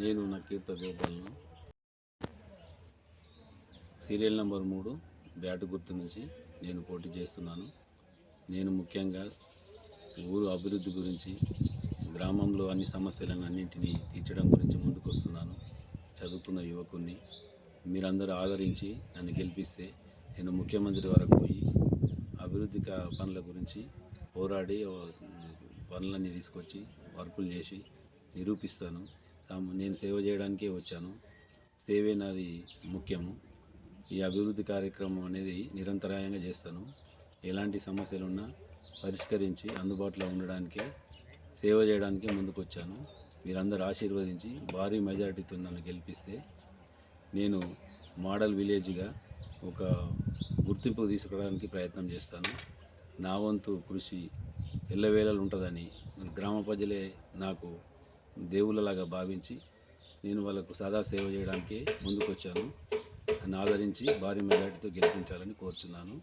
నేను నా కీర్త గోపాలను. సీరియల్ నెంబర్ మూడు బ్యాట్ గుర్తు నుంచి నేను పోటీ చేస్తున్నాను. నేను ముఖ్యంగా ఊరు అభివృద్ధి గురించి గ్రామంలో అన్ని సమస్యలను అన్నింటినీ తీర్చడం గురించి ముందుకు వస్తున్నాను చదువుకున్న యువకుణ్ణి మీరందరూ ఆదరించి నన్ను గెలిపిస్తే నేను ముఖ్యమంత్రి వరకు పోయి అభివృద్ధి పనుల గురించి పోరాడి పనులన్నీ తీసుకొచ్చి వర్కులు చేసి నిరూపిస్తాను. నేను సేవ చేయడానికే వచ్చాను. సేవే నాది ముఖ్యము. ఈ అభివృద్ధి కార్యక్రమం అనేది నిరంతరాయంగా చేస్తాను. ఎలాంటి సమస్యలు ఉన్నా పరిష్కరించి అందుబాటులో ఉండడానికే సేవ చేయడానికే ముందుకు వచ్చాను మీరందరూ ఆశీర్వదించి భారీ మెజారిటీతో నన్ను గెలిపిస్తే నేను మోడల్ విలేజ్గా ఒక గుర్తింపు తీసుకోవడానికి ప్రయత్నం చేస్తాను. నా వంతు కృషి ఎల్లవేళలు ఉంటుందని గ్రామ ప్రజలే నాకు దేవుళ్ళలాగా భావించి నేను వాళ్ళకు సదా సేవ చేయడానికే ముందుకొచ్చాను. నన్ను ఆదరించి భారీ మెజార్టీతో గెలిపించాలని కోరుతున్నాను